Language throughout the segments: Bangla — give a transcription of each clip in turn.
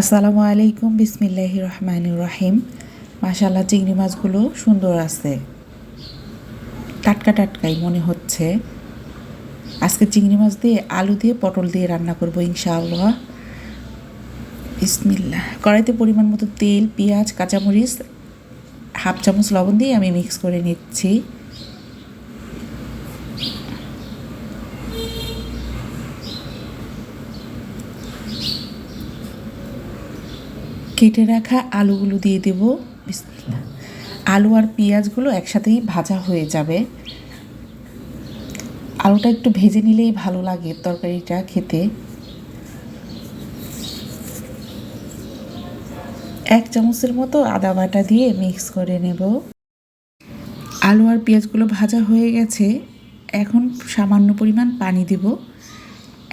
আসসালামু আলাইকুম বিসমিল্লাহ রহমান রহিম। মাশাল্লাহ চিংড়ি মাছগুলো সুন্দর আছে। টাটকা টাটকাই মনে হচ্ছে। আজকে চিংড়ি মাছ দিয়ে আলু দিয়ে পটল দিয়ে রান্না করব ইনশাআল্লাহ। বিসমিল্লাহ। কড়াইতে পরিমাণ মতো তেল, পেঁয়াজ, কাঁচামরিচ, হাফ চামচ লবণ দিয়ে আমি মিক্স করে নিচ্ছি। কেটে রাখা আলুগুলো দিয়ে দেব। আলু আর পেঁয়াজগুলো একসাথেই ভাজা হয়ে যাবে। আলুটা একটু ভেজে নিলেই ভালো লাগে তরকারিটা খেতে। এক চামচের মতো আদা বাটা দিয়ে মিক্স করে নেব। আলু আর পেঁয়াজগুলো ভাজা হয়ে গেছে। এখন সামান্য পরিমাণ পানি দেব।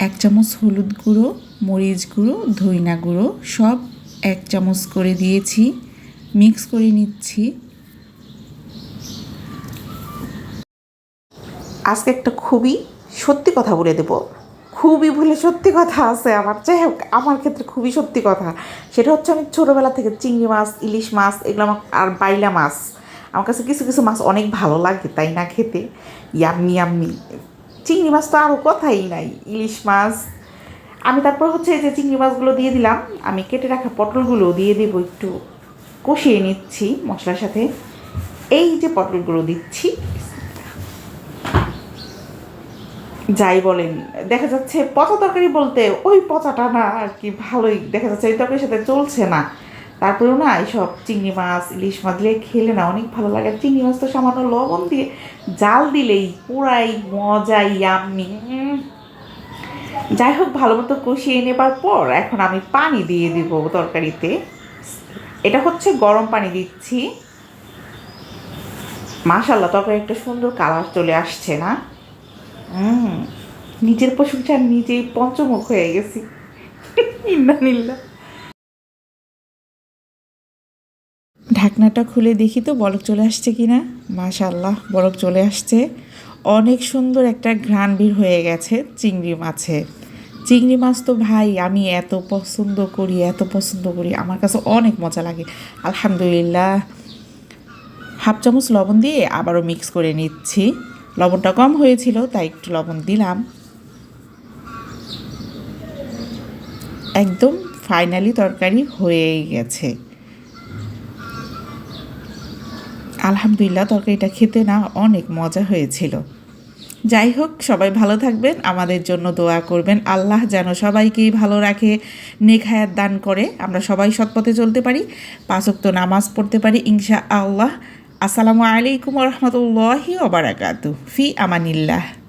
এক চামচ হলুদ গুঁড়ো, মরিচ গুঁড়ো, ধইনা গুঁড়ো সব এক চামচ করে দিয়েছি। মিক্স করে নিচ্ছি। আজকে একটা খুবই সত্যি কথা বলে দেব। খুবই ভুলে সত্যি কথা আছে আমার। যাই হোক, আমার ক্ষেত্রে খুবই সত্যি কথা। সেটা হচ্ছে আমি ছোটোবেলা থেকে চিংড়ি মাছ, ইলিশ মাছ, এগুলো আমার আর বাইলা মাছ। আমার কাছে কিছু কিছু মাছ অনেক ভালো লাগে, তাই না খেতে? Yummy yummy. চিংড়ি মাছ তো আরও কথাই নাই। ইলিশ মাছ আমি তারপর হচ্ছে যে চিংড়ি মাছগুলো দিয়ে দিলাম, আমি কেটে রাখা পটলগুলো দিয়ে দেবো একটু কষিয়ে নিচ্ছি মশলার সাথে। এই যে পটলগুলো দিচ্ছি, যাই বলেন, দেখা যাচ্ছে পচা তরকারি বলতে ওই পচাটা না আর কি ভালোই দেখা যাচ্ছে, ওই তরকারির সাথে চলছে না। তারপরেও না এইসব চিংড়ি মাছ, ইলিশ মাছ দিয়ে খেলে না অনেক ভালো লাগে। চিংড়ি মাছ তো সামান্য লবণ দিয়ে জাল দিলেই পুরাই মজাই আমি যাই হোক ভালো মতো কষিয়ে নেবার পর এখন আমি পানি দিয়ে দিব তরকারিতে। এটা হচ্ছে গরম পানি দিচ্ছি। মাশাল্লাহ তরকারি একটা সুন্দর কালার চলে আসছে না? নিজের প্রশংসা নিজেই পঞ্চমুখ হয়ে গেছি। নিল্লা ঢাকনাটা খুলে দেখি তো, বরফ চলে আসছে কি না মাশাল্লাহ বরফ চলে আসছে। অনেক সুন্দর একটা ঘ্রাণ বের হয়ে গেছে চিংড়ি মাছে। চিংড়ি মাছ তো ভাই, আমি এত পছন্দ করি, এত পছন্দ করি, আমার কাছে অনেক মজা লাগে। আলহামদুলিল্লাহ। হাফ চামচ লবণ দিয়ে আবারও মিক্স করে নিচ্ছি। লবণটা কম হয়েছিল, তাই একটু লবণ দিলাম। একদম ফাইনালি তরকারি হয়েই গেছে। আলহামদুলিল্লাহ, তরকারিটা খেতে না অনেক মজা হয়েছিল। যাই হোক, সবাই ভালো থাকবেন, আমাদের জন্য দোয়া করবেন। আল্লাহ যেন সবাইকেই ভালো রাখে, নেখায়াত দান করে। আমরা সবাই সৎপথে চলতে পারি পাঁচক্ত নামাজ পড়তে পারি ইনশা আল্লাহ আসসালামু আলাইকুম রহমতুল্লাহি ওবরাকাতু ফি আমানিল্লাহ।